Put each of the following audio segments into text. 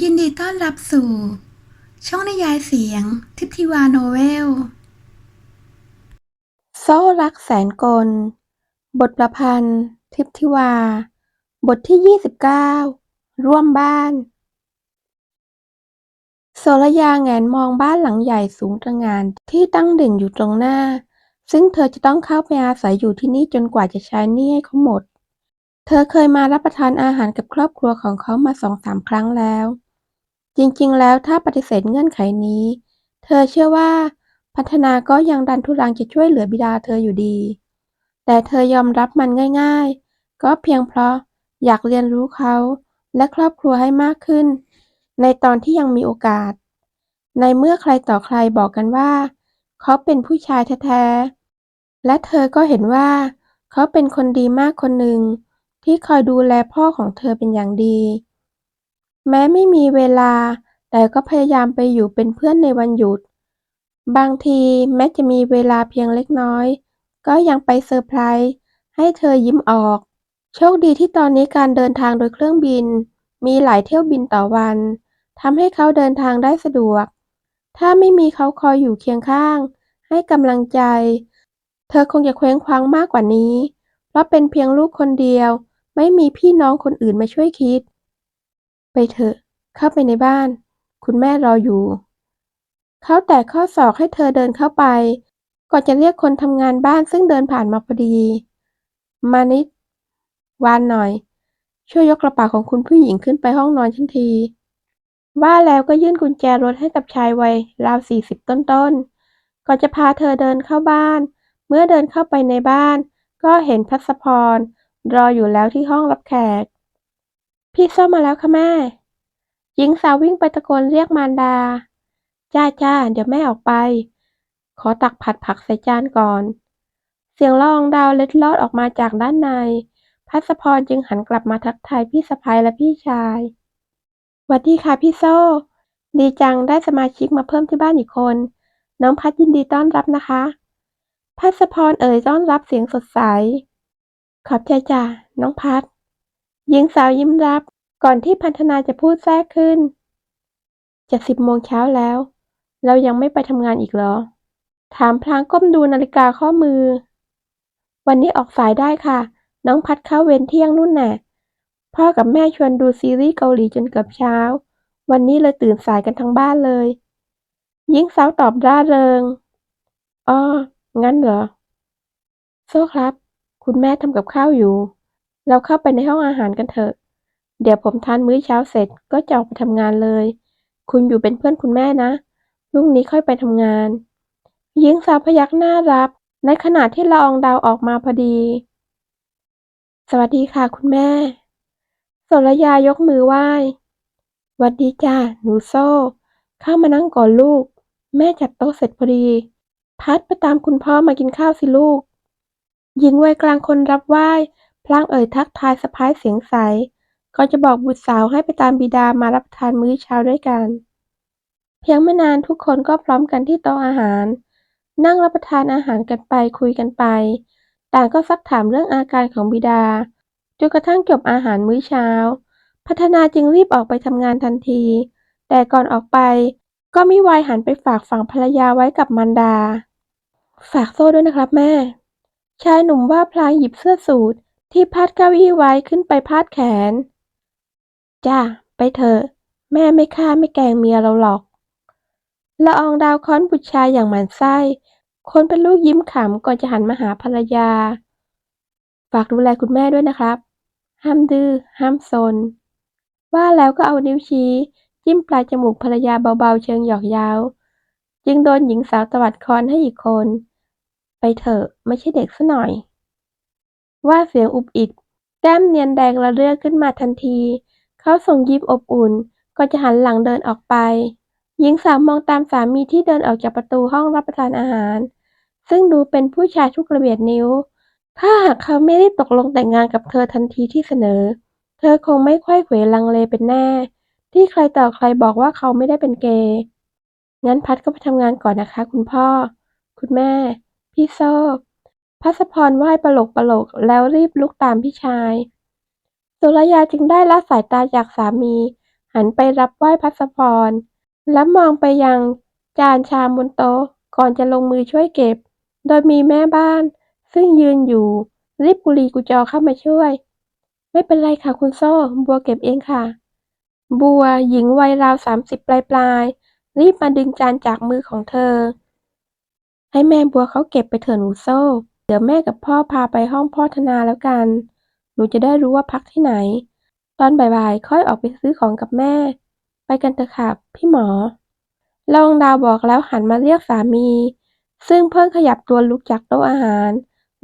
ยินดีต้อนรับสู่ ช่องนิยายเสียง ทิพทิวาโนเวล โซ่รักแสนกล บทประพันธ์ ทิพธิวา บทที่ 29 ร่วมบ้านโสรยาแงนมองบ้านหลังใหญ่สูงตระหง่านที่ตั้งเด่นอยู่ตรงหน้า ซึ่งเธอจะต้องเข้าไปอาศัยอยู่ที่นี่จนกว่าจะใช้นี้ให้เขาหมด เธอเคยมารับประทานอาหารกับครอบครัวของเขามาสองสามครั้งแล้ว จริงๆ แล้วถ้าปฏิเสธเงื่อนไขนี้ เธอเชื่อว่าพัฒนาก็ยังดันทุรังจะช่วยเหลือบิดาเธออยู่ดี แต่เธอยอมรับมันง่ายๆ ก็เพียงเพราะอยากเรียนรู้เขาและครอบครัวให้มากขึ้น ในตอนที่ยังมีโอกาส ในเมื่อใครต่อใครบอกกันว่า เขาเป็นผู้ชายแท้ๆ และเธอก็เห็นว่า เขาเป็นคนดีมากคนหนึ่งที่คอยดูแลพ่อของเธอเป็นอย่างดี แม้ไม่มีเวลา แต่ก็พยายามไปอยู่เป็นเพื่อนในวันหยุด บางทีแม้จะมีเวลาเพียงเล็กน้อย ก็ยังไปเซอร์ไพรส์ให้เธอยิ้มออก โชคดีที่ตอนนี้การเดินทางโดยเครื่องบิน มีหลายเที่ยวบินต่อวันทำให้เขาเดินทางได้สะดวก ถ้าไม่มีเขาคอยอยู่เคียงข้าง ให้กำลังใจ เธอคงจะเคว้งคว้างมากกว่านี้ เพราะเป็นเพียงลูกคนเดียว ไม่มีพี่น้องคนอื่นมาช่วยคิด ไปเถอะ เข้าไปในบ้าน คุณแม่รออยู่ เขาแตะข้อศอกให้เธอเดินเข้าไป ก่อนจะเรียกคนทำงานบ้านซึ่งเดินผ่านมาพอดี มานิด วานหน่อย ช่วยยกกระเป๋าของคุณผู้หญิงขึ้นไปห้องนอนฉันที ว่าแล้วก็ยื่นกุญแจรถให้กับชายวัยราวสี่สิบต้นๆ ก่อนจะพาเธอเดินเข้าบ้าน เมื่อเดินเข้าไปในบ้าน ก็เห็นพัสพรรออยู่แล้วที่ห้องรับแขก พี่ส้มมาแล้วค่ะแม่ หญิงสาววิ่งไปตะโกนเรียกมารดา จ้าจ้าเดี๋ยวแม่ออกไป ขอตักผัดผักใส่จานก่อน เสียงละอองดาวเล็ดลอดออกมาจากด้านใน พัสพรจึงหันกลับมาทักทายพี่สะพ้ายและพี่ชาย หวัดดีค่ะพี่โซ่ ดีจังได้สมาชิกมาเพิ่มที่บ้านอีกคน น้องพัดยินดีต้อนรับนะคะ พัสพรเอ่ยต้อนรับเสียงสดใส ขอบใจจ้ะน้องพัด หญิงสาวยิ้มรับก่อนที่พันธนาจะพูดแทรกขึ้น จะสิบโมงเช้าแล้ว เรายังไม่ไปทำงานอีกเหรอ ถามพลางก้มดูนาฬิกาข้อมือ วันนี้ออกสายได้ค่ะ น้องพัดเข้าเวรเที่ยงนู่นน่ะ พ่อกับแม่ชวนดูซีรีส์เกาหลีจนเกือบเช้า วันนี้เลยตื่นสายกันทั้งบ้านเลย หญิงสาวตอบร่าเริงอ้องั้นเหรอ โซ่ครับ คุณแม่ทำกับข้าวอยู่ เราเข้าไปในห้องอาหารกันเถอะ เดี๋ยวผมทานมื้อเช้าเสร็จก็จะออกไปทำงานเลย คุณอยู่เป็นเพื่อนคุณแม่นะ พรุ่งนี้ค่อยไปทำงาน หญิงสาวพยักหน้ารับ ในขณะที่ละอองดาวออกมาพอดี สวัสดีค่ะคุณแม่ สรยายกมือไหว้วัดดีจ้าหนูโซ่ เข้ามานั่งก่อนลูก แม่จัดโต๊ะเสร็จพอดี พัดไปตามคุณพ่อมากินข้าวสิลูก หญิงวัยกลางคนรับไหว้ พลางเอ่ยทักทายสะพ้ายเสียงใส ก่อนจะบอกบุตรสาวให้ไปตามบิดามารับประทานมื้อเช้าด้วยกัน เพียงไม่นานทุกคนก็พร้อมกันที่โต๊ะอาหาร นั่งรับประทานอาหารกันไปคุยกันไป ต่างก็ซักถามเรื่องอาการของบิดา จนกระทั่งจบอาหารมื้อเช้า พัฒนาจึงรีบออกไปทำงานทันที แต่ก่อนออกไปก็มิวายหันไปฝากฝั่งภรรยาไว้กับมารดา ฝากโซ่ด้วยนะครับแม่ ชายหนุ่มว่าพลางหยิบเสื้อสูท ที่พาดเก้าอี้ไว้ขึ้นไปพาดแขน จ้า ไปเถอะ แม่ไม่ฆ่าไม่แกงเมียเราหรอก ละอองดาวค้อนบุตรชายอย่างหมันไส้ คนเป็นลูกยิ้มขำก่อนจะหันมาหาภรรยา ฝากดูแลคุณแม่ด้วยนะครับ ห้ามดื้อ ห้ามซน ว่าแล้วก็เอานิ้วชี้ จิ้มปลายจมูกภรรยาเบาๆเชิงหยอกเย้า จึงโดนหญิงสาวตวัดคอนให้อีกคน ไปเถอะ ไม่ใช่เด็กซะหน่อย ว่าเสียงอุบอิบ แก้มเนียนแดงระเรื่อขึ้นมาทันที เขาส่งยิ้มอบอุ่น ก่อนจะหันหลังเดินออกไป หญิงสาวมองตามสามีที่เดินออกจากประตูห้องรับประทานอาหาร ซึ่งดูเป็นผู้ชายทุกระเบียดนิ้ว ถ้าหากเขาไม่ได้ตกลงแต่งงานกับเธอทันทีที่เสนอ เธอคงไม่ค่อยเขวลังเลเป็นแน่ ที่ใครต่อใครบอกว่าเขาไม่ได้เป็นเกย์ งั้นพัดก็ไปทำงานก่อนนะคะ คุณพ่อ คุณแม่ พี่โซ่ พัสพรไหว้ปลกปลกแล้วรีบลุกตามพี่ชาย สุรยาจึงได้ละสายตาจากสามี หันไปรับไหว้พัสพร และมองไปยังจานชามบนโต๊ะก่อนจะลงมือช่วยเก็บ โดยมีแม่บ้าน ซึ่งยืนอยู่ รีบกุลีกุจอเข้ามาช่วย ไม่เป็นไรค่ะคุณโซ่ บัวเก็บเองค่ะ บัวหญิงวัยราวสามสิบปลายๆรีบมาดึงจานจากมือของเธอ ให้แม่บัวเขาเก็บไปเถอะหนูโซ่ เดี๋ยวแม่กับพ่อพาไปห้องพ่อธนาแล้วกัน หนูจะได้รู้ว่าพักที่ไหน ตอนบ่ายๆ ค่อยออกไปซื้อของกับแม่ ไปกันเถอะค่ะพี่หมอลองดาวบอกแล้วหันมาเรียกสามี ซึ่งเพิ่งขยับตัวลุกจากโต๊ะอาหาร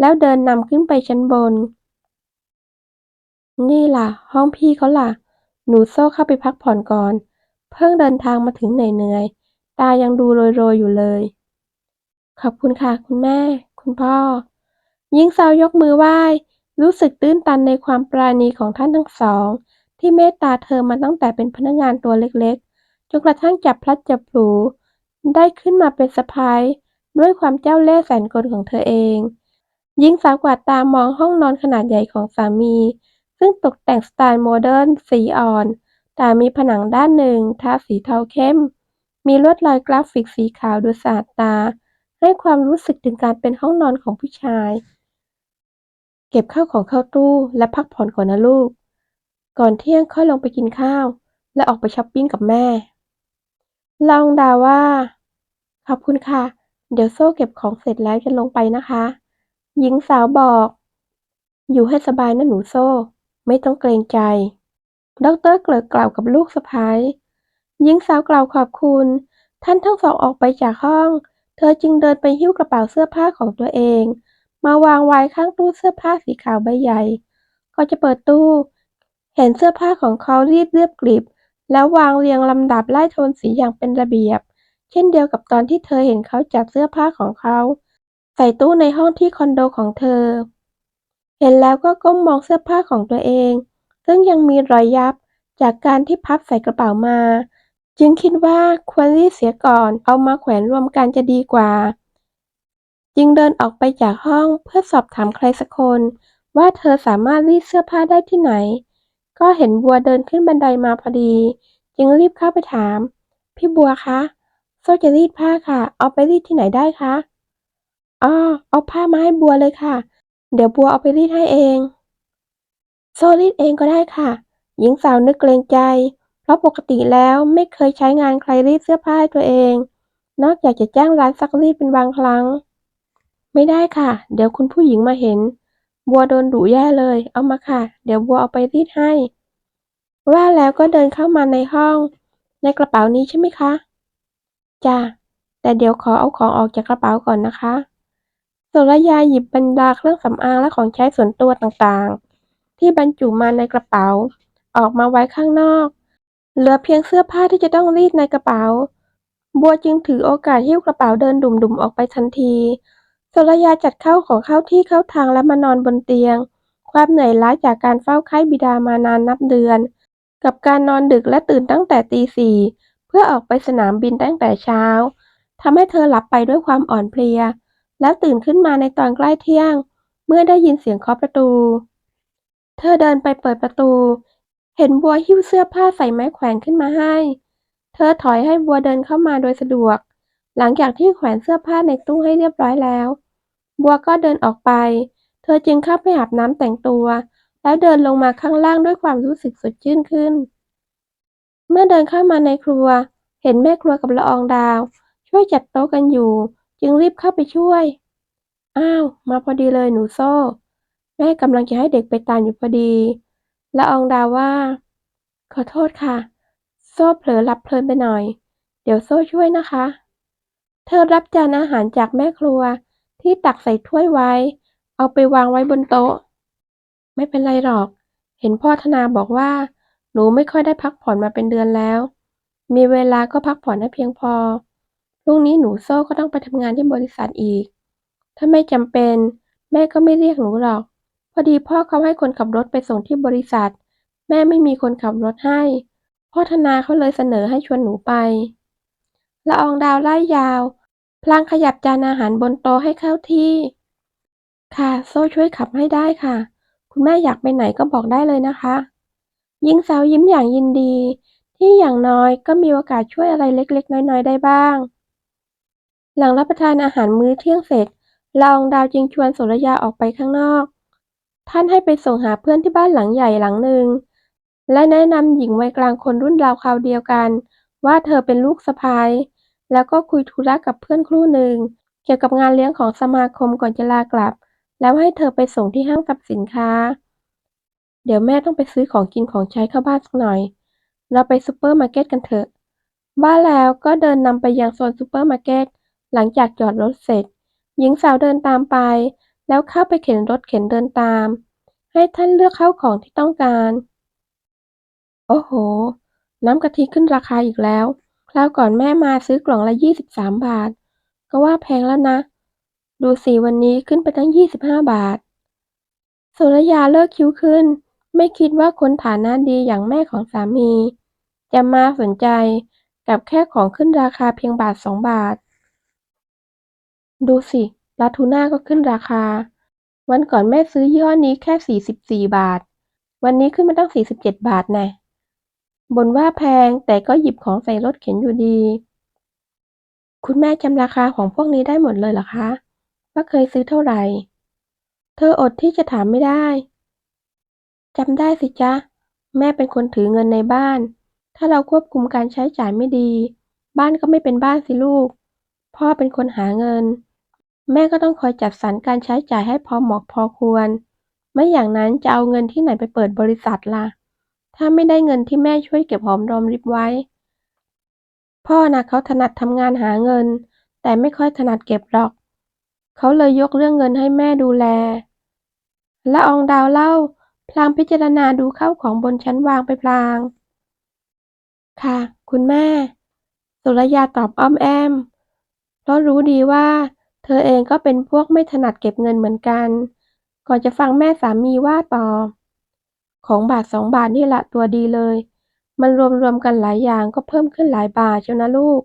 แล้วเดินนำขึ้นไปชั้นบน นี่ล่ะ ห้องพี่เขาล่ะ หนูโซ่เข้าไปพักผ่อนก่อน เพิ่งเดินทางมาถึงเหนื่อยๆตายังดูโรยๆอยู่เลย ขอบคุณค่ะคุณแม่ คุณพ่อ หญิงสาวยกมือไหว้ รู้สึกตื้นตันในความปราณีของท่านทั้งสอง ที่เมตตาเธอมาตั้งแต่เป็นพนักงานตัวเล็กๆ จนกระทั่งจับพลัดจับผลูได้ขึ้นมาเป็นสะพ้ายด้วยความเจ้าเล่ห์แสนกลของเธอเอง หญิงสาวกวาดตามองห้องนอนขนาดใหญ่ของสามี ซึ่งตกแต่งสไตล์โมเดิร์นสีอ่อน แต่มีผนังด้านหนึ่งทาสีเทาเข้ม มีลวดลายกราฟิกสีขาวดูสะอาดตา ให้ความรู้สึกถึงการเป็นห้องนอนของผู้ชาย เก็บข้าวของเข้าตู้และพักผ่อนก่อนนะลูก ก่อนเที่ยงค่อยลงไปกินข้าว และออกไปช้อปปิ้งกับแม่ ลองดาว่า ขอบคุณค่ะ เดี๋ยวโซ่เก็บของเสร็จแล้วจะลงไปนะคะ หญิงสาวบอก อยู่ให้สบายนะหนูโซ่ ไม่ต้องเกรงใจ ดรเกลิกกล่าวกับลูกสะพ้ายหญิงสาวกล่าวขอบคุณ ท่านทั้งสองออกไปจากห้อง เธอจึงเดินไปหิ้วกระเป๋าเสื้อผ้าของตัวเอง มาวางไว้ข้างตู้เสื้อผ้าสีขาวใบใหญ่ก่อนจะเปิดตู้ เห็นเสื้อผ้าของเขารีบเรียบกริบ แล้ววางเรียงลำดับไล่โทนสีอย่างเป็นระเบียบ เช่นเดียวกับตอนที่เธอเห็นเขาจัดเสื้อผ้าของเขา ใส่ตู้ในห้องที่คอนโดของเธอ เห็นแล้วก็ก้มมองเสื้อผ้าของตัวเอง ซึ่งยังมีรอยยับจากการที่พับใส่กระเป๋ามา จึงคิดว่าควรรีดเสียก่อนเอามาแขวนรวมกันจะดีกว่า จึงเดินออกไปจากห้องเพื่อสอบถามใครสักคน ว่าเธอสามารถรีดเสื้อผ้าได้ที่ไหน ก็เห็นบัวเดินขึ้นบันไดมาพอดี จึงรีบเข้าไปถาม พี่บัวคะโซ่จะรีดผ้าค่ะ เอาไปรีดที่ไหนได้คะอ๋อเอาผ้ามาให้บัวเลยค่ะ เดี๋ยวบัวเอาไปรีดให้เอง โซ่รีดเองก็ได้ค่ะ หญิงสาวนึกเกรงใจ ราะปกติแล้วไม่เคยใช้งานใครรีดเสื้อผ้าให้ตัวเอง นอกจากจะจ้างร้านซักรีดเป็นบางครั้ง ไม่ได้ค่ะ เดี๋ยวคุณผู้หญิงมาเห็น บัวโดนดุแย่เลย เอามาค่ะ เดี๋ยวบัวเอาไปรีดให้ ว่าแล้วก็เดินเข้ามาในห้อง ในกระเป๋านี้ใช่ไหมคะจ้ะแต่เดี๋ยวขอเอาของออกจากกระเป๋าก่อนนะคะโสรยาหยิบบรรดาเครื่องสำอางและของใช้ส่วนตัวต่างๆ ที่บรรจุมาในกระเป๋า ออกมาไว้ข้างนอก เหลือเพียงเสื้อผ้าที่จะต้องรีดในกระเป๋า บัวจึงถือโอกาสหิ้วกระเป๋าเดินดุ่มๆออกไปทันทีโสรยาจัดเข้าของเข้าที่เข้าทางและมานอนบนเตียง ความเหนื่อยล้าจากการเฝ้าไข้บิดามานานนับเดือน กับการนอนดึกและตื่นตั้งแต่ตีสี่เพื่อออกไปสนามบินตั้งแต่เช้าทำให้เธอหลับไปด้วยความอ่อนเพลีย แล้วตื่นขึ้นมาในตอนใกล้เที่ยง เมื่อได้ยินเสียงเคาะประตู เธอเดินไปเปิดประตู เห็นบัวหิ้วเสื้อผ้าใส่ไม้แขวนขึ้นมาให้ เธอถอยให้บัวเดินเข้ามาโดยสะดวก หลังจากที่แขวนเสื้อผ้าในตู้ให้เรียบร้อยแล้ว บัวก็เดินออกไป เธอจึงเข้าไปอาบน้ำแต่งตัว แล้วเดินลงมาข้างล่างด้วยความรู้สึกสดชื่นขึ้น เมื่อเดินเข้ามาในครัว เห็นแม่ครัวกับละอองดาว ช่วยจัดโต๊ะกันอยู่ จึงรีบเข้าไปช่วย อ้าว มาพอดีเลยหนูโซ่ แม่กำลังจะให้เด็กไปตานอยู่พอดี ละอองดาวว่า ขอโทษค่ะ โซ่เผลอหลับเพลินไปหน่อย เดี๋ยวโซ่ช่วยนะคะ เธอรับจานอาหารจากแม่ครัวที่ตักใส่ถ้วยไว้ เอาไปวางไว้บนโต๊ะ ไม่เป็นไรหรอก เห็นพ่อธนาบอกว่า หนูไม่ค่อยได้พักผ่อนมาเป็นเดือนแล้ว มีเวลาก็พักผ่อนให้เพียงพอพรุ่งนี้หนูโซ่ก็ต้องไปทำงานที่บริษัทอีก ถ้าไม่จำเป็น แม่ก็ไม่เรียกหนูหรอก อดีพ่อเขาให้คนขับรถไปส่งที่บริษัท แม่ไม่มีคนขับรถให้ พ่อธนาเขาเลยเสนอให้ชวนหนูไปละอองดาวไล่ยาว พลางขยับจานอาหารบนโต๊ะให้เข้าที่ ค่ะ โซ่ช่วยขับให้ได้ค่ะ คุณแม่อยากไปไหนก็บอกได้เลยนะคะหญิงสาวยิ้มอย่างยินดี ที่อย่างน้อยก็มีโอกาสช่วยอะไรเล็กๆ น้อยๆ ได้บ้าง หลังรับประทานอาหารมื้อเที่ยงเสร็จละอองดาวจึงชวนโสรยาออกไปข้างนอก ท่านให้ไปส่งหาเพื่อนที่บ้านหลังใหญ่หลังหนึ่ง และแนะนำหญิงวัยกลางคนรุ่นราวคราวเดียวกัน ว่าเธอเป็นลูกสะใภ้แล้วก็คุยธุระกับเพื่อนครู่หนึ่ง เกี่ยวกับงานเลี้ยงของสมาคมก่อนจะลากลับ แล้วให้เธอไปส่งที่ห้างสรรพสินค้า เดี๋ยวแม่ต้องไปซื้อของกินของใช้เข้าบ้านสักหน่อย เราไปซูเปอร์มาร์เก็ตกันเถอะว่าแล้วก็เดินนำไปยังโซนซูเปอร์มาร์เก็ตหลังจากจอดรถเสร็จ หญิงสาวเดินตามไป แล้วเข้าไปเข็นรถเข็นเดินตาม ให้ท่านเลือกเข้าของที่ต้องการ โอ้โห น้ำกะทิขึ้นราคาอีกแล้ว คราวก่อนแม่มาซื้อกล่องละ 23 บาท ก็ว่าแพงแล้วนะ ดูสิวันนี้ขึ้นไปตั้ง 25 บาท สุรยาเลิกคิ้วขึ้น ไม่คิดว่าคนฐานะดีอย่างแม่ของสามี จะมาสนใจกับแค่ของขึ้นราคาเพียงบาทสองบาท ดูสิ ปลาทูน่าก็ขึ้นราคา วันก่อนแม่ซื้อยี่ห้อนี้แค่ 44 บาท วันนี้ขึ้นมาตั้ง 47 บาทแน่บ่นว่าแพงแต่ก็หยิบของใส่รถเข็นอยู่ดี คุณแม่จำราคาของพวกนี้ได้หมดเลยเหรอคะ ว่าเคยซื้อเท่าไหร่ เธออดที่จะถามไม่ได้จำได้สิจ๊ะ แม่เป็นคนถือเงินในบ้าน ถ้าเราควบคุมการใช้จ่ายไม่ดี บ้านก็ไม่เป็นบ้านสิลูก พ่อเป็นคนหาเงิน แม่ก็ต้องคอยจัดสรรการใช้จ่ายให้พอเหมาะพอควร ไม่อย่างนั้นจะเอาเงินที่ไหนไปเปิดบริษัทล่ะ ถ้าไม่ได้เงินที่แม่ช่วยเก็บหอมรอมริบไว้ พ่อนะเขาถนัดทำงานหาเงิน แต่ไม่ค่อยถนัดเก็บหรอก เขาเลยยกเรื่องเงินให้แม่ดูแล ละอองดาวเล่า พลางพิจารณาดูเข้าของบนชั้นวางไปพลาง ค่ะ คุณแม่ สุรยาตอบอ้อมแอม เพราะรู้ดีว่า ธอเองก็เป็นพวกไม่ถนัดเก็บเงินเหมือนกัน ก่อนจะฟังแม่สามีว่าต่อ ของบาทสองบาทนี่ละตัวดีเลย มันรวมๆกันหลายอย่างก็เพิ่มขึ้นหลายบาทเชียวนะลูก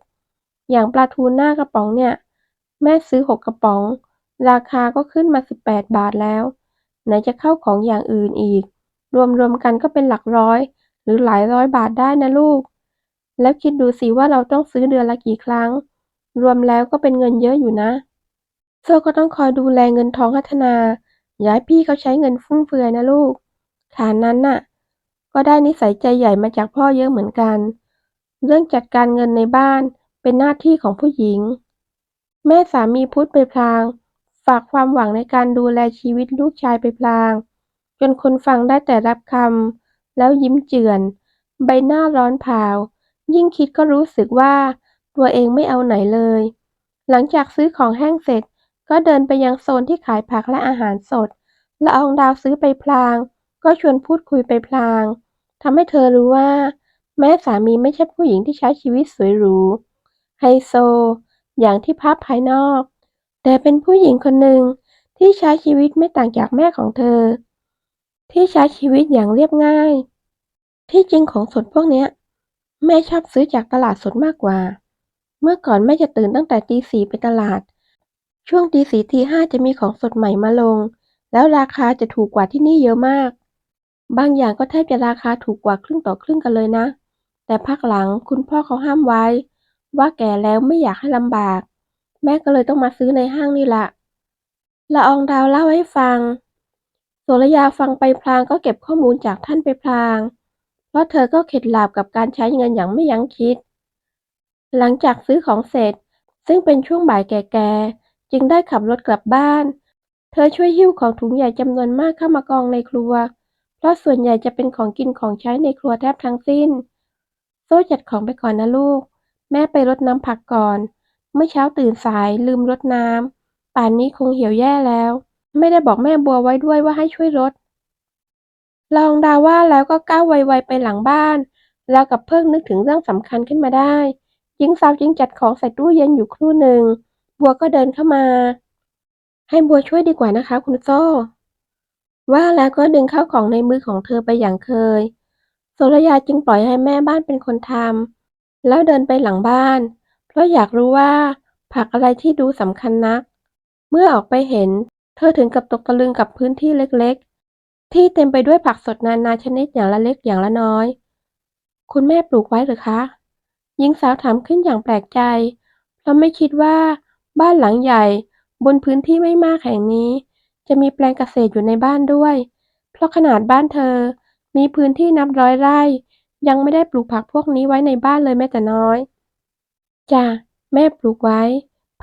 อย่างปลาทูน่ากระป๋องเนี่ย แม่ซื้อหกกระป๋อง ราคาก็ขึ้นมาสิบแปดบาทแล้ว ไหนจะเข้าของอย่างอื่นอีก รวมๆกันก็เป็นหลักร้อย หรือหลายร้อยบาทได้นะลูก แล้วคิดดูสิว่าเราต้องซื้อเดือนละกี่ครั้ง รวมแล้วก็เป็นเงินเยอะอยู่นะ โซ่ก็ต้องคอยดูแลเงินทองพัฒนาอย่าให้พี่เขาใช้เงินฟุ่มเฟือยนะลูก ฐานนั้นน่ะ ก็ได้นิสัยใจใหญ่มาจากพ่อเยอะเหมือนกัน เรื่องจัดการเงินในบ้านเป็นหน้าที่ของผู้หญิง แม่สามีพูดไปพลาง ฝากความหวังในการดูแลชีวิตลูกชายไปพลาง จนคนฟังได้แต่รับคำแล้วยิ้มเจือน ใบหน้าร้อนเผายิ่งคิดก็รู้สึกว่าตัวเองไม่เอาไหนเลย หลังจากซื้อของแห้งเสร็จ ก็เดินไปยังโซนที่ขายผักและอาหารสดละอองดาวซื้อไปพลาง ก็ชวนพูดคุยไปพลางทำให้เธอรู้ว่า แม่สามีไม่ใช่ผู้หญิงที่ใช้ชีวิตสวยหรูไฮโซ อย่างที่ภาพภายนอก แต่เป็นผู้หญิงคนหนึ่งที่ใช้ชีวิตไม่ต่างจากแม่ของเธอ ที่ใช้ชีวิตอย่างเรียบง่าย ที่จริงของสดพวกเนี้ย แม่ชอบซื้อจากตลาดสดมากกว่า เมื่อก่อนแม่จะตื่นตั้งแต่ตีสี่ไปตลาด ช่วงตีสี่ตีห้าจะมีของสดใหม่มาลง แล้วราคาจะถูกกว่าที่นี่เยอะมาก บางอย่างก็แทบจะราคาถูกกว่าครึ่งต่อครึ่งกันเลยนะ แต่พักหลังคุณพ่อเขาห้ามไว้ ว่าแก่แล้วไม่อยากให้ลำบาก แม่ก็เลยต้องมาซื้อในห้างนี่ละละอองดาวเล่าให้ฟังโสระยาฟังไปพลางก็เก็บข้อมูลจากท่านไปพลาง เพราะเธอก็เข็ดหลาบกับการใช้เงินอย่างไม่ยั้งคิด หลังจากซื้อของเสร็จ ซึ่งเป็นช่วงบ่ายแก่ๆ จึงได้ขับรถกลับบ้าน เธอช่วยหิ้วของถุงใหญ่จำนวนมากเข้ามากองในครัว เพราะส่วนใหญ่จะเป็นของกินของใช้ในครัวแทบทั้งสิ้น โซ่จัดของไปก่อนนะลูก แม่ไปรดน้ำผักก่อน เมื่อเช้าตื่นสายลืมรดน้ำป่านนี้คงเหี่ยวแย่แล้ว ไม่ได้บอกแม่บัวไว้ด้วยว่าให้ช่วยรดลองดาว่าแล้วก็ก้าวไวๆไปหลังบ้าน แล้วกับเพิ่งนึกถึงเรื่องสำคัญขึ้นมาได้หญิงสาวจึงจัดของใส่ตู้เย็นอยู่ครู่หนึ่ง บัวก็เดินเข้ามา ให้บัวช่วยดีกว่านะคะ คุณโซ่ ว่าแล้วก็ดึงข้าวของในมือของเธอไปอย่างเคยโสรยาจึงปล่อยให้แม่บ้านเป็นคนทำแล้วเดินไปหลังบ้าน เพราะอยากรู้ว่า ผักอะไรที่ดูสำคัญนัก เมื่อออกไปเห็น เธอถึงกับตกตะลึงกับพื้นที่เล็กๆ ที่เต็มไปด้วยผักสดนานาชนิดอย่างละเล็กอย่างละน้อย คุณแม่ปลูกไว้หรือคะหญิงสาวถามขึ้นอย่างแปลกใจเพราะไม่คิดว่า บ้านหลังใหญ่บนพื้นที่ไม่มากแห่งนี้ จะมีแปลงเกษตรอยู่ในบ้านด้วย เพราะขนาดบ้านเธอ มีพื้นที่นับร้อยไร่ ยังไม่ได้ปลูกผักพวกนี้ไว้ในบ้านเลยแม้แต่น้อยจ้ะแม่ปลูกไว้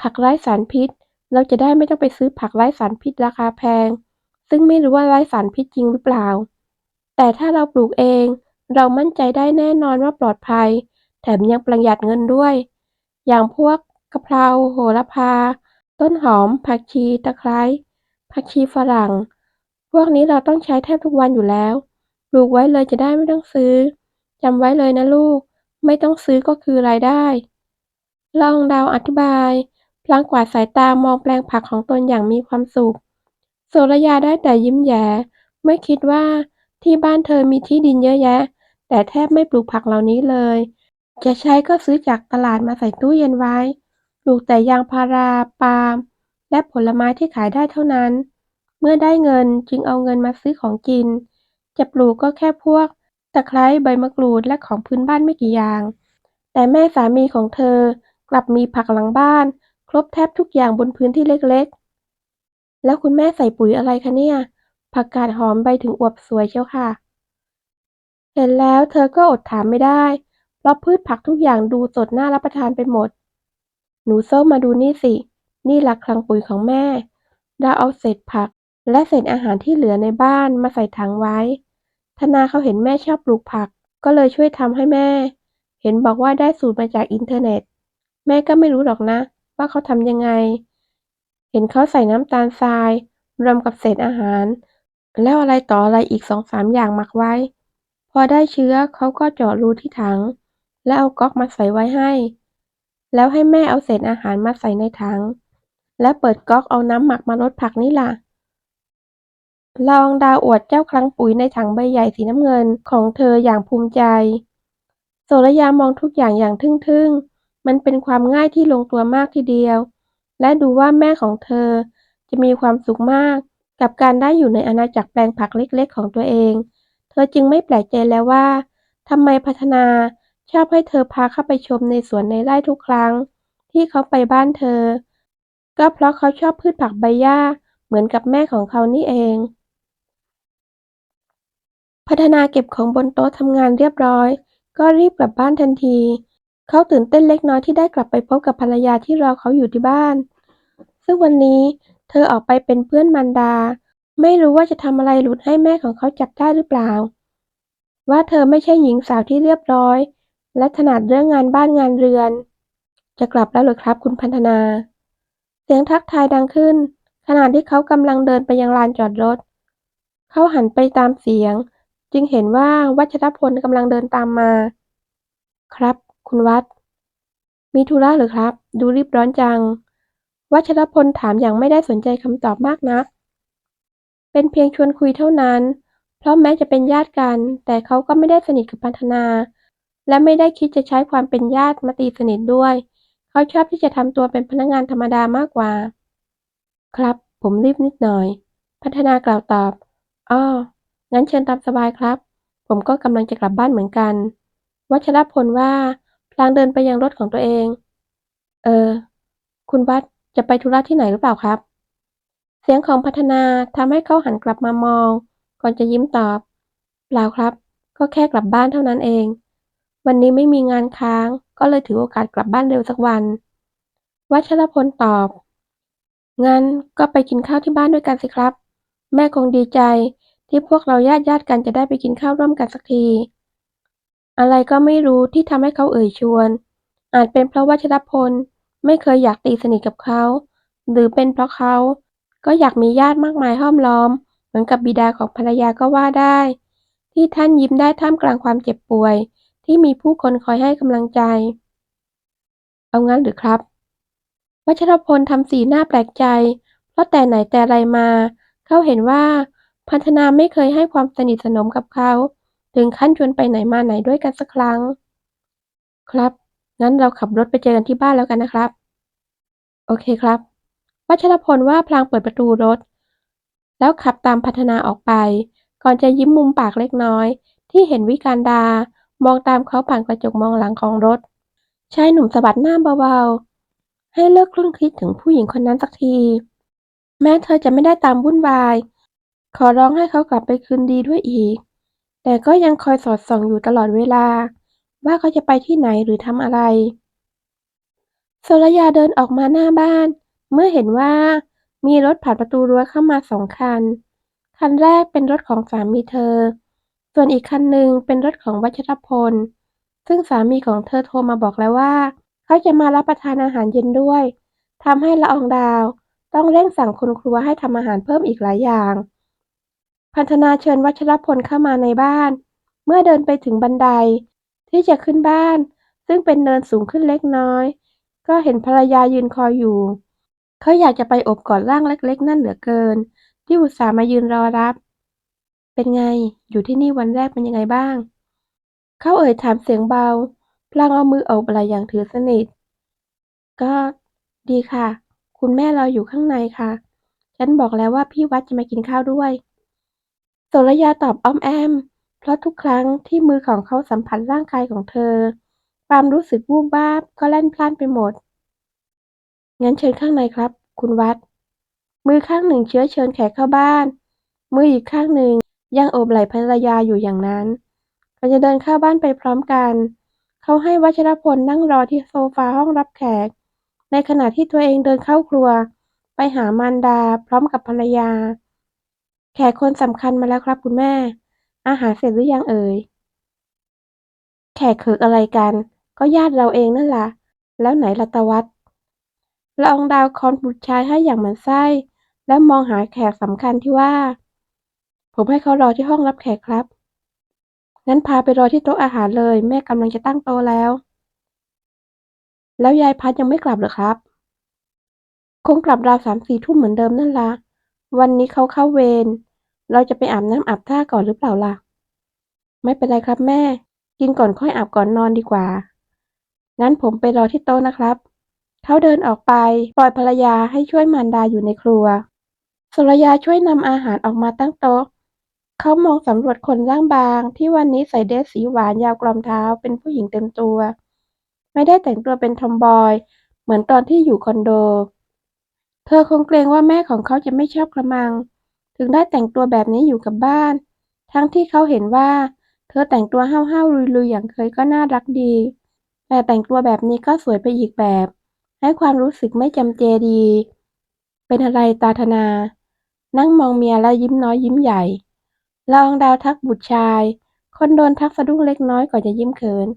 ผักไร้สารพิษ เราจะได้ไม่ต้องไปซื้อผักไร้สารพิษราคาแพง ซึ่งไม่รู้ว่าไร้สารพิษจริงหรือเปล่า แต่ถ้าเราปลูกเอง เรามั่นใจได้แน่นอนว่าปลอดภัย แถมยังประหยัดเงินด้วย อย่างพวก กะเพราโหระพา ต้นหอม ผักชี ตะไคร้ ผักชีฝรั่ง พวกนี้เราต้องใช้แทบทุกวันอยู่แล้ว ปลูกไว้เลยจะได้ไม่ต้องซื้อ จำไว้เลยนะลูก ไม่ต้องซื้อก็คือรายได้ ลองดาวอธิบาย พลางกวาดสายตามองแปลงผักของตนอย่างมีความสุข โสระยาได้แต่ยิ้มแย้ไม่คิดว่าที่บ้านเธอมีที่ดินเยอะแยะ แต่แทบไม่ปลูกผักเหล่านี้เลย จะใช้ก็ซื้อจากตลาดมาใส่ตู้เย็นไว้ ลูกแต่ยางพารา ปาล์ม และผลไม้ที่ขายได้เท่านั้น เมื่อได้เงินจึงเอาเงินมาซื้อของกิน จะปลูกก็แค่พวก ตะไคร้ใบมะกรูดและของพื้นบ้านไม่กี่อย่าง แต่แม่สามีของเธอกลับมีผักหลังบ้าน ครบแทบทุกอย่างบนพื้นที่เล็กๆ แล้วคุณแม่ใส่ปุ๋ยอะไรคะเนี่ย ผักกาดหอมใบถึงอวบสวยเชียวค่ะ เห็นแล้วเธอก็อดถามไม่ได้ เพราะพืชผักทุกอย่างดูสดน่ารับประทานไปหมด หนูส้มมาดูนี่สิ นี่หลักคลังปุ๋ยของแม่ เราเอาเศษผักและเศษอาหารที่เหลือในบ้านมาใส่ถังไว้ ธนาเขาเห็นแม่ชอบปลูกผัก ก็เลยช่วยทำให้แม่ เห็นบอกว่าได้สูตรมาจากอินเทอร์เน็ต แม่ก็ไม่รู้หรอกนะ ว่าเขาทำยังไง เห็นเขาใส่น้ำตาลทราย รวมกับเศษอาหาร แล้วอะไรต่ออะไรอีกสองสามอย่างหมักไว้ พอได้เชื้อเขาก็เจาะรูที่ถัง แล้วเอาก๊อกมาใส่ไว้ให้ แล้วให้แม่เอาเศษอาหารมาใส่ในถัง แล้วเปิดก๊อกเอาน้ำหมักมาลดผักนี่ล่ะลองดาวอวดเจ้าคลังปุ๋ยในถังใบใหญ่สีน้ำเงินของเธออย่างภูมิใจ โสระยามองทุกอย่างอย่างทึ่งๆ มันเป็นความง่ายที่ลงตัวมากทีเดียว และดูว่าแม่ของเธอจะมีความสุขมาก กับการได้อยู่ในอาณาจักรแปลงผักเล็กๆ ของตัวเอง เธอจึงไม่แปลกใจแล้วว่าทำไมพัฒนา ชอบให้เธอพาเข้าไปชมในสวนในไร่ทุกครั้ง ที่เขาไปบ้านเธอ ก็เพราะเขาชอบพืชผักใบหญ้าเหมือนกับแม่ของเขานี่เอง พัฒนาเก็บของบนโต๊ะทำงานเรียบร้อย ก็รีบกลับบ้านทันที เขาตื่นเต้นเล็กน้อยที่ได้กลับไปพบกับภรรยาที่รอเขาอยู่ที่บ้าน ซึ่งวันนี้เธอออกไปเป็นเพื่อนมารดา ไม่รู้ว่าจะทำอะไรหลุดให้แม่ของเขาจับได้หรือเปล่า ว่าเธอไม่ใช่หญิงสาวที่เรียบร้อย และถนัดเรื่องงานบ้านงานเรือน จะกลับแล้วเหรอครับคุณพัฒนา เสียงทักทายดังขึ้น ขณะที่เขากำลังเดินไปยังลานจอดรถ เขาหันไปตามเสียง จึงเห็นว่าวัชรพลกำลังเดินตามมา ครับ คุณวัด มีธุระหรือครับ ดูรีบร้อนจัง วัชรพลถามอย่างไม่ได้สนใจคำตอบมากนัก เป็นเพียงชวนคุยเท่านั้น เพราะแม้จะเป็นญาติกัน แต่เขาก็ไม่ได้สนิทกับพัฒนา และไม่ได้คิดจะใช้ความเป็นญาติมาตีสนิทด้วย เขาชอบที่จะทำตัวเป็นพนักงานธรรมดามากกว่า ครับ ผมรีบนิดหน่อย พัฒนากล่าวตอบอ้องั้นเชิญตามสบายครับ ผมก็กำลังจะกลับบ้านเหมือนกัน วัชรพลว่า พลางเดินไปยังรถของตัวเอง เออ คุณวัดจะไปธุระที่ไหนหรือเปล่าครับ เสียงของพัฒนาทำให้เขาหันกลับมามอง ก่อนจะยิ้มตอบ เปล่าครับ ก็แค่กลับบ้านเท่านั้นเอง วันนี้ไม่มีงานค้าง ก็เลยถือโอกาสกลับบ้านเร็วสักวัน วัชรพลตอบ งั้นก็ไปกินข้าวที่บ้านด้วยกันสิครับ แม่คงดีใจที่พวกเราญาติญาติกันจะได้ไปกินข้าวร่วมกันสักที อะไรก็ไม่รู้ที่ทำให้เขาเอ่ยชวน อาจเป็นเพราะวัชรพลไม่เคยอยากตีสนิทกับเขา หรือเป็นเพราะเขาก็อยากมีญาติมากมายห้อมล้อม เหมือนกับบิดาของภรรยาก็ว่าได้ ที่ท่านยิ้มได้ท่ามกลางความเจ็บป่วย ที่มีผู้คนคอยให้กำลังใจ เอางั้นหรือครับ วัชรพลทำสีหน้าแปลกใจ เพราะแต่ไหนแต่ไรมา เขาเห็นว่าพัฒนาไม่เคยให้ความสนิทสนมกับเขา ถึงขั้นชวนไปไหนมาไหนด้วยกันสักครั้ง ครับ งั้นเราขับรถไปเจอกันที่บ้านแล้วกันนะครับ โอเคครับ วัชรพลว่าพลางเปิดประตูรถ แล้วขับตามพัฒนาออกไป ก่อนจะยิ้มมุมปากเล็กน้อย ที่เห็นวิการดา มองตามเขาผ่านกระจกมองหลังของรถ ชายหนุ่มสะบัดหน้าเบาๆ ให้เลิกคลุ่นคิดถึงผู้หญิงคนนั้นสักที แม้เธอจะไม่ได้ตามวุ่นวาย ขอร้องให้เขากลับไปคืนดีด้วยอีก แต่ก็ยังคอยสอดส่องอยู่ตลอดเวลา ว่าเขาจะไปที่ไหนหรือทำอะไรโสรยาเดินออกมาหน้าบ้าน เมื่อเห็นว่ามีรถผ่านประตูรั้วเข้ามาสองคัน คันแรกเป็นรถของสามีเธอ ส่วนอีกคันหนึ่งเป็นรถของวัชรพล ซึ่งสามีของเธอโทรมาบอกแล้วว่า เขาจะมารับประทานอาหารเย็นด้วยทำให้ละอองดาว ต้องเร่งสั่งคนครัวให้ทำอาหารเพิ่มอีกหลายอย่าง พันธนาเชิญวัชรพลเข้ามาในบ้าน เมื่อเดินไปถึงบันไดที่จะขึ้นบ้าน ซึ่งเป็นเนินสูงขึ้นเล็กน้อย ก็เห็นภรรยายืนคอยอยู่ เขาอยากจะไปอบกอดร่างเล็กๆ นั่นเหลือเกิน ที่อุตส่าห์มายืนรอรับ เป็นไง อยู่ที่นี่วันแรกเป็นยังไงบ้าง เขาเอ่ยถามเสียงเบา พลางเอามือโอบไหล่อย่างถือสนิท ก็ดีค่ะ คุณแม่รออยู่ข้างในค่ะ ฉันบอกแล้วว่าพี่วัดจะมากินข้าวด้วยโสระยาตอบอ้อมแอม เพราะทุกครั้งที่มือของเขาสัมผัสร่างกายของเธอ ความรู้สึกวูบวาบก็แล่นพล่านไปหมด งั้นเชิญข้างในครับ คุณวัด มือข้างหนึ่งเชื้อเชิญแขกเข้าบ้าน มืออีกข้างหนึ่ง ยังโอบไหล่ภรรยาอยู่อย่างนั้นก่อนจะเดินเข้าบ้านไปพร้อมกัน เขาให้วัชรพลนั่งรอที่โซฟาห้องรับแขก ในขณะที่ตัวเองเดินเข้าครัว ไปหามารดาพร้อมกับภรรยา แขกคนสำคัญมาแล้วครับคุณแม่ อาหารเสร็จหรือยังเอ่ย แขกเขิกอะไรกัน ก็ญาติเราเองนั่นล่ะ แล้วไหนลัตวัฒน์ละองดาวคอนบุตรชายให้อย่างมันไส้ แล้วมองหาแขกสำคัญที่ว่า ผมให้เขารอที่ห้องรับแขกครับ งั้นพาไปรอที่โต๊ะอาหารเลย แม่กำลังจะตั้งโต๊ะแล้ว แล้วยายพัดยังไม่กลับเหรอครับ คงกลับราวสามสี่ทุ่มเหมือนเดิมนั่นละวันนี้เขาเข้าเวร เราจะไปอาบน้ำอาบท่าก่อนหรือเปล่าล่ะ ไม่เป็นไรครับแม่ กินก่อนค่อยอาบก่อนนอนดีกว่า งั้นผมไปรอที่โต๊ะนะครับ เขาเดินออกไป ปล่อยภรรยาให้ช่วยมารดาอยู่ในครัว สุรยาช่วยนำอาหารออกมาตั้งโต๊ะ เขามองสำรวจคนร่างบาง ที่วันนี้ใส่เดรสสีหวานยาวกลอมเท้า เป็นผู้หญิงเต็มตัว ไม่ได้แต่งตัวเป็นทอมบอย เหมือนตอนที่อยู่คอนโด เธอคงเกรงว่าแม่ของเขาจะไม่ชอบกระมัง ถึงได้แต่งตัวแบบนี้อยู่กับบ้าน ทั้งที่เขาเห็นว่า เธอแต่งตัวห้าวๆลุยๆอย่างเคยก็น่ารักดี แต่แต่งตัวแบบนี้ก็สวยไปอีกแบบ ให้ความรู้สึกไม่จำเจดี เป็นอะไรตาธนา นั่งมองเมียแล้วยิ้มน้อยยิ้มใหญ่ ละอองดาวทักบุตรชาย คนโดนทักสะดุ้งเล็กน้อยก่อนจะยิ้มเขิน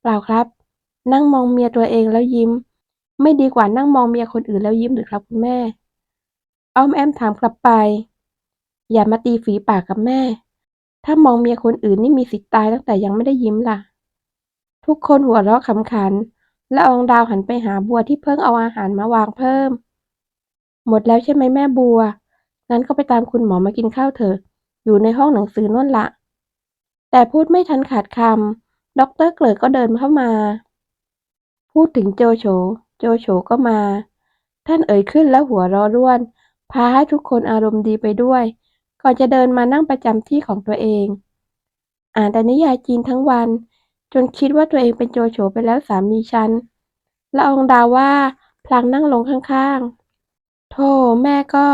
เปล่าครับ นั่งมองเมียตัวเองแล้วยิ้ม ไม่ดีกว่านั่งมองเมียคนอื่นแล้วยิ้มหรือครับคุณแม่ อ้อมแอมถามกลับไป อย่ามาตีฝีปากกับแม่ ถ้ามองเมียคนอื่นนี่มีสิทธิ์ตายตั้งแต่ยังไม่ได้ยิ้มล่ะ ทุกคนหัวเราะขำขัน และอองดาวหันไปหาบัวที่เพิ่งเอาอาหารมาวางเพิ่ม หมดแล้วใช่ไหมแม่บัว งั้นก็ไปตามคุณหมอมากินข้าวเถอะ อยู่ในห้องหนังสือนั่นละ แต่พูดไม่ทันขาดคำด็อกเตอร์เกลิกก็เดินเข้ามา พูดถึงโจโฉ โจโฉก็มา ท่านเอ่ยขึ้นแล้วหัวเร้อร่วน พาให้ทุกคนอารมณ์ดีไปด้วย ก่อนจะเดินมานั่งประจำที่ของตัวเอง อ่านแต่นิยายจีนทั้งวัน จนคิดว่าตัวเองเป็นโจโฉไปแล้วสามีฉันละองดาว่าพลางนั่งลงข้างๆ โธ่แม่ก็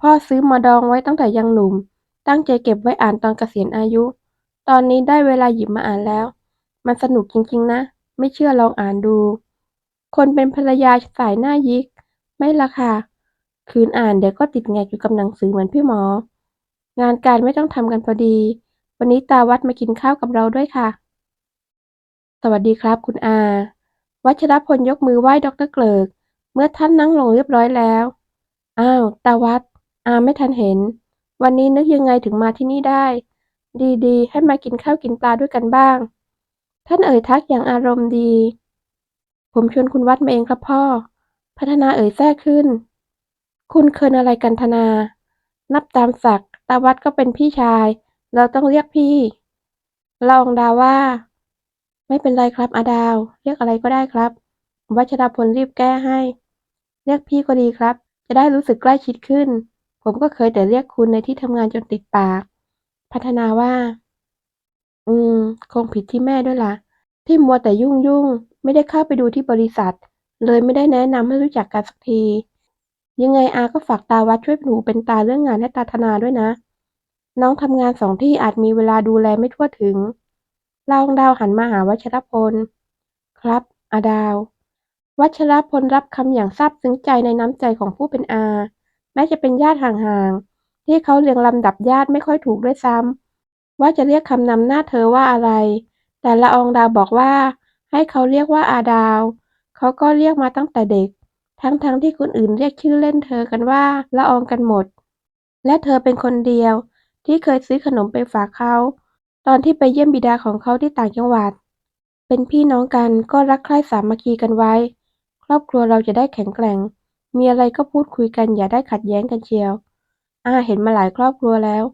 พ่อซื้อมาดองไว้ตั้งแต่ยังหนุ่ม ตั้งใจเก็บไว้อ่านตอนเกษียณอายุ ตอนนี้ได้เวลาหยิบมาอ่านแล้ว มันสนุกจริงๆนะ ไม่เชื่อลองอ่านดู คนเป็นภรรยาสายหน้ายิก ไม่ละค่ะ คืนอ่านเดี๋ยวก็ติดแงกอยู่กับหนังสือเหมือนพี่หมอ งานการไม่ต้องทำกันพอดี วันนี้ตาวัดมากินข้าวกับเราด้วยค่ะ สวัสดีครับคุณอา วัชรพลยกมือไหว้ดรเกลิก เมื่อท่านนั่งลงเรียบร้อยแล้ว อ้าว ตาวัดอาไม่ทันเห็น วันนี้นึกยังไงถึงมาที่นี่ได้ ดีๆ ให้มากินข้าวกินปลาด้วยกันบ้าง ท่านเอ่ยทักอย่างอารมณ์ดี ผมชวนคุณวัดมาเองครับพ่อ พัฒนาเอ่ยแทรกขึ้น คุณเคินอะไรกันธนา นับตามศักดิ์ตาวัดก็เป็นพี่ชาย เราต้องเรียกพี่ ลองดาวว่า ไม่เป็นไรครับอาดาว เรียกอะไรก็ได้ครับ วัชรพลรีบแก้ให้ เรียกพี่ก็ดีครับ จะได้รู้สึกใกล้ชิดขึ้น ผมก็เคยแต่เรียกคุณในที่ทำงานจนติดปาก พัฒนาว่า อืม คงผิดที่แม่ด้วยล่ะ ที่มัวแต่ยุ่งๆไม่ได้เข้าไปดูที่บริษัท เลยไม่ได้แนะนำให้รู้จักกันสักที ยังไงอาก็ฝากตาวัดช่วยเป็นหูเป็นตาเรื่องงานให้ตาธนาด้วยนะ น้องทำงานสองที่อาจมีเวลาดูแลไม่ทั่วถึงลาวดาวหันมาหาวัชรพล ครับ อาดาว วัชรพลรับคำอย่างซาบซึ้งใจในน้ำใจของผู้เป็นอา ม้จะเป็นญาติห่างๆ ที่เขาเรียงลำดับญาติไม่ค่อยถูกด้วยซ้ำว่าจะเรียกคำนำหน้าเธอว่าอะไร แต่ละองดาวบอกว่า ให้เขาเรียกว่าอาดาว เขาก็เรียกมาตั้งแต่เด็ก ทั้งๆทที่คนอื่นเรียกชื่อเล่นเธอกันว่าละอองกันหมด และเธอเป็นคนเดียว ที่เคยซื้อขนมไปฝากเขา ตอนที่ไปเยี่ยมบิดาของเขาที่ต่างจังหวัด เป็นพี่น้องกันก็รักใคร่สามัคคีกันไว้ ครอบครัวเราจะได้แข็งแกร่ง มีอะไรก็พูดคุยกันอย่าได้ขัดแย้งกันเชียว อาเห็นมาหลายครอบครัวแล้ว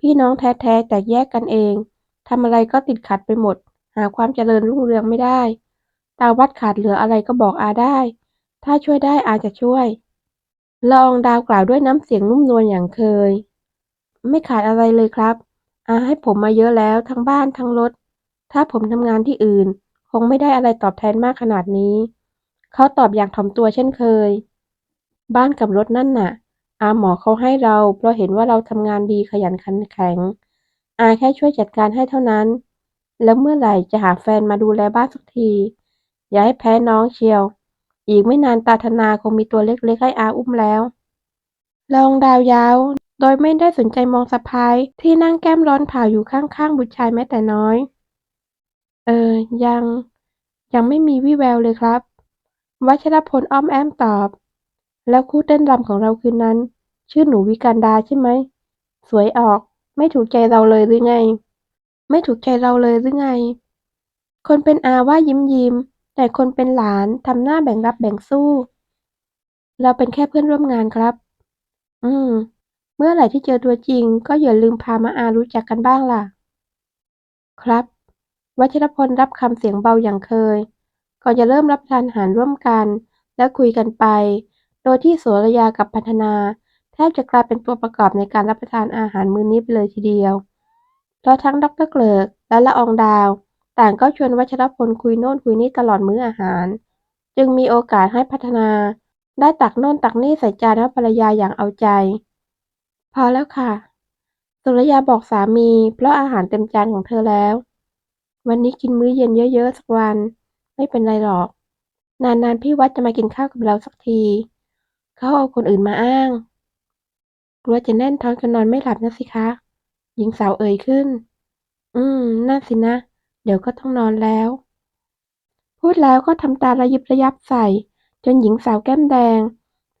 พี่น้องแท้ๆแต่แยกกันเองทำอะไรก็ติดขัดไปหมด หาความเจริญรุ่งเรืองไม่ได้ ตาวัดขาดเหลืออะไรก็บอกอาได้ ถ้าช่วยได้อาจะช่วย ลองดาวกล่าวด้วยน้ำเสียงนุ่มนวลอย่างเคย ไม่ขาดอะไรเลยครับ อาให้ผมมาเยอะแล้วทั้งบ้านทั้งรถ ถ้าผมทำงานที่อื่น คงไม่ได้อะไรตอบแทนมากขนาดนี้ เขาตอบอย่างถ่อมตัวเช่นเคย บ้านกับรถนั่นน่ะ อาหมอเขาให้เรา เพราะเห็นว่าเราทำงานดีขยันขันแข็ง อาแค่ช่วยจัดการให้เท่านั้น แล้วเมื่อไหร่จะหาแฟนมาดูแลบ้านสักที อย่าให้แพ้น้องเชียว อีกไม่นานตาธนาคงมีตัวเล็กๆให้อาอุ้มแล้วลองดาวยาว โดยไม่ได้สนใจมองสะพายที่นั่งแก้มร้อนเผาอยู่ข้างๆบุตรชายแม้แต่น้อย เออ ยัง ยังไม่มีวี่แววเลยครับ วัชรพลอ้อมแอมตอบ แล้วคู่เต้นรำของเราคืนนั้น ชื่อหนูวิการดาใช่ไหม สวยออก ไม่ถูกใจเราเลยหรือไง ไม่ถูกใจเราเลยหรือไง คนเป็นอาว่ายิ้มยิ้ม แต่คนเป็นหลานทำหน้าแบ่งรับแบ่งสู้ เราเป็นแค่เพื่อนร่วมงานครับ อืม เมื่อไหร่ที่เจอตัวจริง ก็อย่าลืมพามาอารู้จักกันบ้างล่ะ ครับ วัชรพลรับคำเสียงเบาอย่างเคย ก่อนจะเริ่มรับทานอาหารร่วมกัน และคุยกันไป โดยที่โสระยากับพัฒนา แทบจะกลายเป็นตัวประกอบในการรับประทานอาหารมื้อนี้ไปเลยทีเดียวเพราะทั้งดรเกลิกและละอองดาว ต่างก็ชวนวัชรพลคุยโน่นคุยนี่ตลอดมื้ออาหาร จึงมีโอกาสให้พัฒนา ได้ตักโน่นตักนี่ใส่จานให้ภรรยาอย่างเอาใจ พอแล้วค่ะสุรยาบอกสามี เพราะอาหารเต็มจานของเธอแล้ว วันนี้กินมื้อเย็นเยอะๆสักวัน ไม่เป็นไรหรอก นานๆพี่วัดจะมากินข้าวกับเราสักที เขาเอาคนอื่นมาอ้าง กลัวจะแน่นท้องจนนอนไม่หลับนะสิคะ หญิงสาวเอ่ยขึ้น อืม นั่นสินะ เดี๋ยวก็ต้องนอนแล้ว พูดแล้วก็ทำตาระยิบระยับใส่ จนหญิงสาวแก้มแดง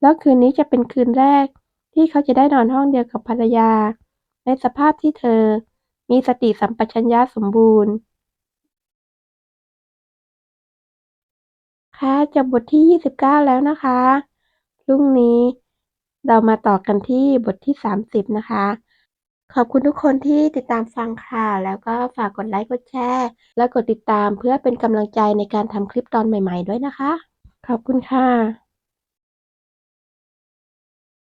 แล้วคืนนี้จะเป็นคืนแรก ที่เขาจะได้นอนห้องเดียวกับภรรยา ในสภาพที่เธอ มีสติสัมปชัญญะสมบูรณ์ค่ะจบบทที่ 29 แล้วนะคะ รุ่งนี้ เรามาต่อกันที่บทที่ 30 นะคะ ขอบคุณทุกคนที่ติดตามฟังค่ะ แล้วก็ฝากกดไลค์กดแชร์และกดติดตามเพื่อเป็นกำลังใจในการทำคลิปตอนใหม่ ๆ ด้วยนะคะ ขอบคุณค่ะ